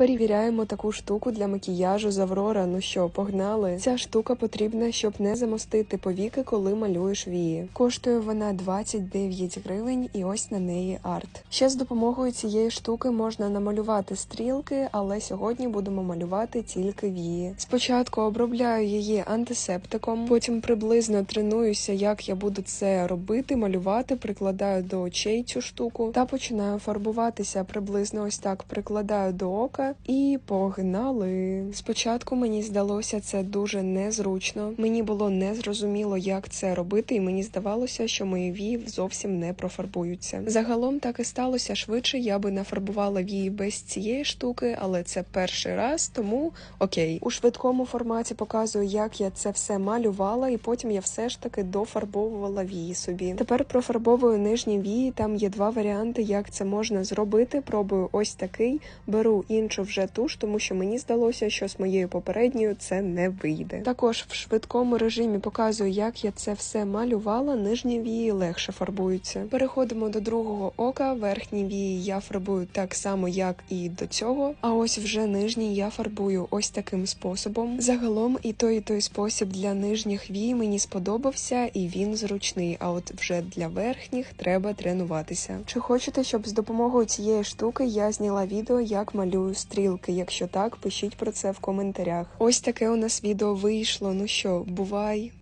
Перевіряємо таку штуку для макіяжу з Аврора. Ну що, погнали? Ця штука потрібна, щоб не замостити повіки, коли малюєш вії. Коштує вона 29 гривень, і ось на неї арт. Ще з допомогою цієї штуки можна намалювати стрілки, але сьогодні будемо малювати тільки вії. Спочатку обробляю її антисептиком, потім приблизно тренуюся, як я буду це робити, малювати, прикладаю до очей цю штуку та починаю фарбуватися. Приблизно ось так прикладаю до ока і погнали. Спочатку мені здалося це дуже незручно. Мені було незрозуміло, як це робити, і мені здавалося, що мої вії зовсім не профарбуються. Загалом так і сталося швидше. Я би нафарбувала вії без цієї штуки, але це перший раз, тому окей. У швидкому форматі показую, як я це все малювала, і потім я все ж таки дофарбовувала вії собі. Тепер профарбовую нижні вії. Там є два варіанти, як це можна зробити. Пробую ось такий, беру іншу вже туш, тому що мені здалося, що з моєю попередньою це не вийде. Також в швидкому режимі показую, як я це все малювала. Нижні вії легше фарбуються. Переходимо до другого ока. Верхні вії я фарбую так само, як і до цього. А ось вже нижні я фарбую ось таким способом. Загалом і той, і той спосіб для нижніх вій мені сподобався, і він зручний. А от вже для верхніх треба тренуватися. Чи хочете, щоб з допомогою цієї штуки я зняла відео, як малюю стрілки? Якщо так, пишіть про це в коментарях. Ось таке у нас відео вийшло. Ну що, бувай!